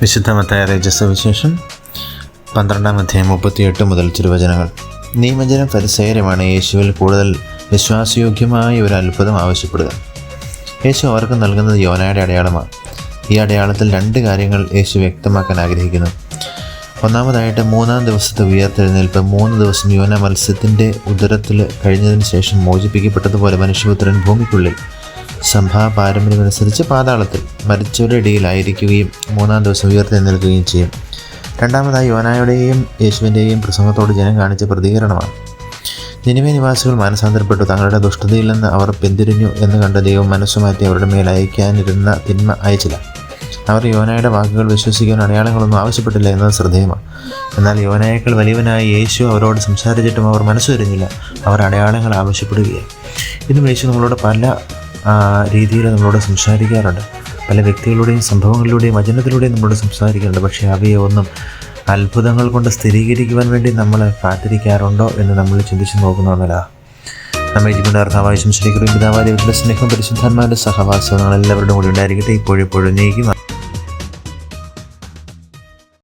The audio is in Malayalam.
വിശുദ്ധ മത്തായ രജസവിശേഷം പന്ത്രണ്ടാം അധ്യായം മുപ്പത്തിയെട്ട് മുതൽ തിരുവചനങ്ങൾ. നിയമജനം പരിസേരമാണ് യേശുവിൽ കൂടുതൽ വിശ്വാസയോഗ്യമായ ഒരു അത്ഭുതം ആവശ്യപ്പെടുക. യേശു അവർക്ക് നൽകുന്നത് യോനയുടെ അടയാളമാണ്. ഈ അടയാളത്തിൽ രണ്ട് കാര്യങ്ങൾ യേശു വ്യക്തമാക്കാൻ ആഗ്രഹിക്കുന്നു. ഒന്നാമതായിട്ട് മൂന്നാം ദിവസത്തെ ഉയർത്തെഴുന്നേൽപ്പ് മൂന്ന് ദിവസം യോന മത്സ്യത്തിന്റെ ഉദരത്തിൽ കഴിഞ്ഞതിന് ശേഷം മോചിപ്പിക്കപ്പെട്ടതുപോലെ മനുഷ്യപുത്രൻ ഭൂമിക്കുള്ളിൽ സംഭാ പാരമ്പര്യമനുസരിച്ച് പാതാളത്തിൽ മരിച്ചവരുടെ ഇടയിലായിരിക്കുകയും മൂന്നാം ദിവസം ഉയർത്തെഴുന്നേൽക്കുകയും ചെയ്യും. രണ്ടാമതായി യോനായുടെയും യേശുവിന്റെയും പ്രസംഗത്തോട് ജനം കാണിച്ച പ്രതികരണമാണ്. നിനിമേ നിവാസികൾ മാനസാന്തരപ്പെട്ടു തങ്ങളുടെ ദുഷ്ടതയിൽ നിന്ന് അവർ പിന്തിരിഞ്ഞു എന്ന് കണ്ട ദൈവം മനസ്സുമാറ്റി അവരുടെ മേൽ അയക്കാനിരുന്ന തിന്മ അയച്ചില്ല. അവർ യോനയുടെ വാക്കുകൾ വിശ്വസിക്കാൻ അടയാളങ്ങളൊന്നും ആവശ്യപ്പെട്ടില്ല എന്നത് ശ്രദ്ധേയമാണ്. എന്നാൽ യോനയേക്കാൾ വലിയവനായ യേശു അവരോട് സംസാരിച്ചിട്ടും അവർ മനസ്സുവരുന്നില്ല അവർ അടയാളങ്ങൾ ആവശ്യപ്പെടുകയാണ് ഇന്നും യേശു നമ്മളോട് പല രീതിയിൽ നമ്മളോട് സംസാരിക്കാറുണ്ട്. പല വ്യക്തികളുടെയും സംഭവങ്ങളിലൂടെയും വചനത്തിലൂടെയും നമ്മളോട് സംസാരിക്കാറുണ്ട്. പക്ഷേ അവയെ ഒന്നും അത്ഭുതങ്ങൾ കൊണ്ട് സ്ഥിരീകരിക്കുവാൻ വേണ്ടി നമ്മൾ കാത്തിരിക്കാറുണ്ടോ എന്ന് നമ്മൾ ചിന്തിച്ച് നോക്കുന്നതല്ല നമ്മെ ജീവന്റെ അർത്ഥാവായ ശംസരിക്കുകയും പിതാവായ സ്നേഹം പരിശുദ്ധാത്മാവിന്റെ സഹവാസം എല്ലാവരുടെ കൂടി ഉണ്ടായിരിക്കട്ടെ. ഇപ്പോഴെപ്പോഴും നീക്കും